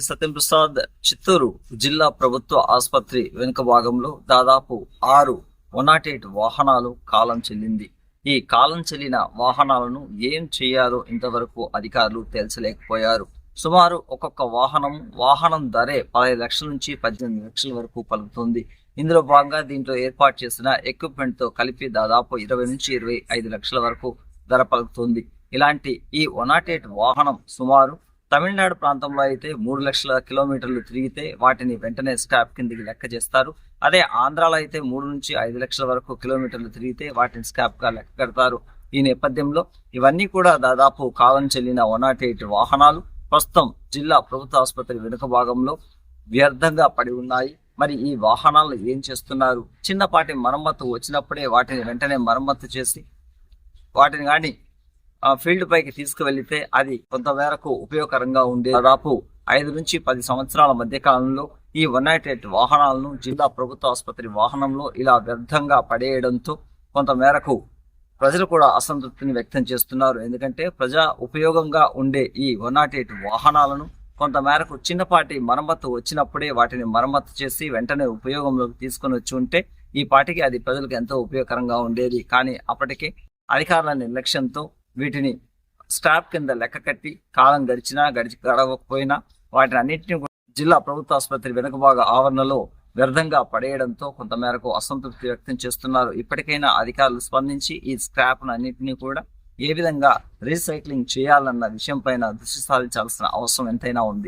సత్యప్రసాద్ చిత్తూరు జిల్లా ప్రభుత్వ ఆసుపత్రి వెనుక భాగంలో దాదాపు ఆరు వన్ వాహనాలు కాలం చెల్లింది. ఈ కాలం చెల్లిన వాహనాలను ఏం చేయాలో ఇంతవరకు అధికారులు తేల్చలేకపోయారు. సుమారు ఒక్కొక్క వాహనం వాహనం ధరే పదహైదు లక్షల నుంచి పద్దెనిమిది లక్షల వరకు పలుకుతుంది. ఇందులో భాగంగా దీంట్లో ఏర్పాటు చేసిన ఎక్విప్మెంట్తో కలిపి దాదాపు ఇరవై నుంచి ఇరవై ఐదు లక్షల వరకు ధర పలుకుతుంది. ఇలాంటి ఈ వన్ వాహనం సుమారు తమిళనాడు ప్రాంతంలో అయితే మూడు లక్షల కిలోమీటర్లు తిరిగితే వాటిని వెంటనే స్క్రాప్ కిందికి లెక్క చేస్తారు. అదే ఆంధ్రాలో అయితే మూడు నుంచి ఐదు లక్షల వరకు కిలోమీటర్లు తిరిగితే వాటిని స్క్రాప్గా లెక్క కడతారు. ఈ నేపథ్యంలో ఇవన్నీ కూడా దాదాపు కాలం చెల్లిన వన్ వాహనాలు ప్రస్తుతం జిల్లా ప్రభుత్వ ఆసుపత్రి వెనుక భాగంలో వ్యర్థంగా పడి ఉన్నాయి. మరి ఈ వాహనాలు ఏం చేస్తున్నారు? చిన్నపాటి మరమ్మత్తు వచ్చినప్పుడే వాటిని వెంటనే మరమ్మత్తు చేసి వాటిని కానీ ఫీల్డ్ పైకి తీసుకువెళ్ళితే అది కొంతమేరకు ఉపయోగకరంగా ఉండే దాదాపు ఐదు నుంచి పది సంవత్సరాల మధ్య కాలంలో ఈ వన్ వాహనాలను జిల్లా ప్రభుత్వ ఆసుపత్రి వాహనంలో ఇలా వ్యర్థంగా పడేయడంతో కొంతమేరకు ప్రజలు కూడా అసంతృప్తిని వ్యక్తం చేస్తున్నారు. ఎందుకంటే ప్రజా ఉపయోగంగా ఉండే ఈ వన్ వాహనాలను కొంతమేరకు చిన్నపాటి మరమ్మత్తు వచ్చినప్పుడే వాటిని మరమ్మత్తు చేసి వెంటనే ఉపయోగంలోకి తీసుకొని వచ్చి ఉంటే ఈ పాటికి అది ప్రజలకు ఎంతో ఉపయోగకరంగా ఉండేది. కానీ అప్పటికే అధికారుల నిర్లక్ష్యంతో వీటిని స్టాప్ కింద లెక్క కట్టి కాలం గడిచినా గడిచి గడవకపోయినా వాటిని అన్నింటినీ కూడా జిల్లా ప్రభుత్వ ఆసుపత్రి వెనుక భాగ ఆవరణలో వ్యర్థంగా పడేయడంతో కొంతమేరకు అసంతృప్తి వ్యక్తం చేస్తున్నారు. ఇప్పటికైనా అధికారులు స్పందించి ఈ స్క్రాప్ను అన్నింటినీ కూడా ఏ విధంగా రీసైక్లింగ్ చేయాలన్న విషయంపైన దృష్టి సారించాల్సిన అవసరం ఎంతైనా ఉంది.